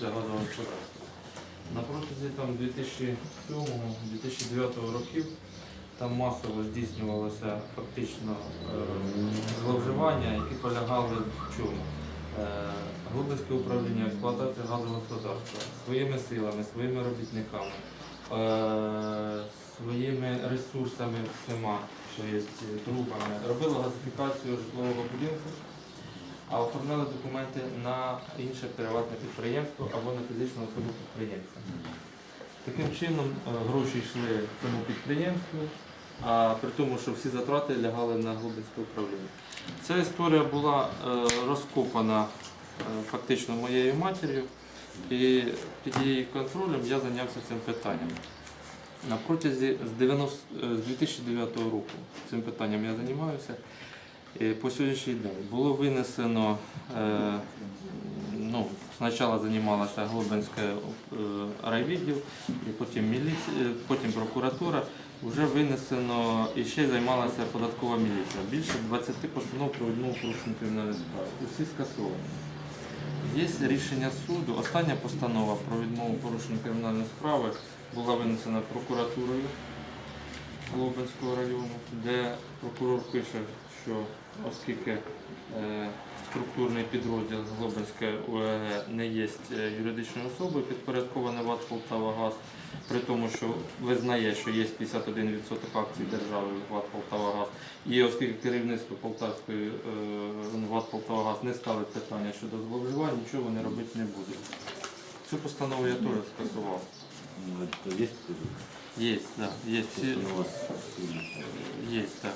Глобинське газового. На протязі 2007-2009 років там масово здійснювалося фактично е, зловживання, які полягали в чому? Е, Глобинське управління експлуатації газового господарства своїми силами, своїми робітниками, е, своїми ресурсами всіма, що є трубами, робило газифікацію житлового будинку а оформляли документи на інше приватне підприємство або на фізичну особу підприємця. Таким чином е, гроші йшли цьому підприємству, а при тому, що всі затрати лягали на Глобинське управління. Ця історія була е, розкопана е, фактично моєю матір'ю, і під її контролем я зайнявся цим питанням. На протязі з 90, е, з 2009 року цим питанням я займаюся. І По сьогоднішній день було винесено, е, ну, спочатку займалася Глобинське е, райвідділ, потім міліція, потім прокуратура. Вже винесено і ще займалася податкова міліція. Більше 20 постанов про відмову порушення кримінальної справи. Усі скасовані. Є рішення суду. Остання постанова про відмову порушення кримінальної справи була винесена прокуратурою Лобинського району, де прокурор пише, що оскільки е, структурний підрозділ Глобинське ОЕГ не є е, юридичною особою, підпорядковане ВАД Полтавагаз, при тому, що визнає, що є 51% акцій держави ВАД Полтавагаз, і оскільки керівництво Полтавської е, ВАД Полтавагаз не ставить питання щодо зловживань, нічого вони робити не будуть. Цю постанову я теж скасував. Ну, Є, є вас сегодня? Есть, так.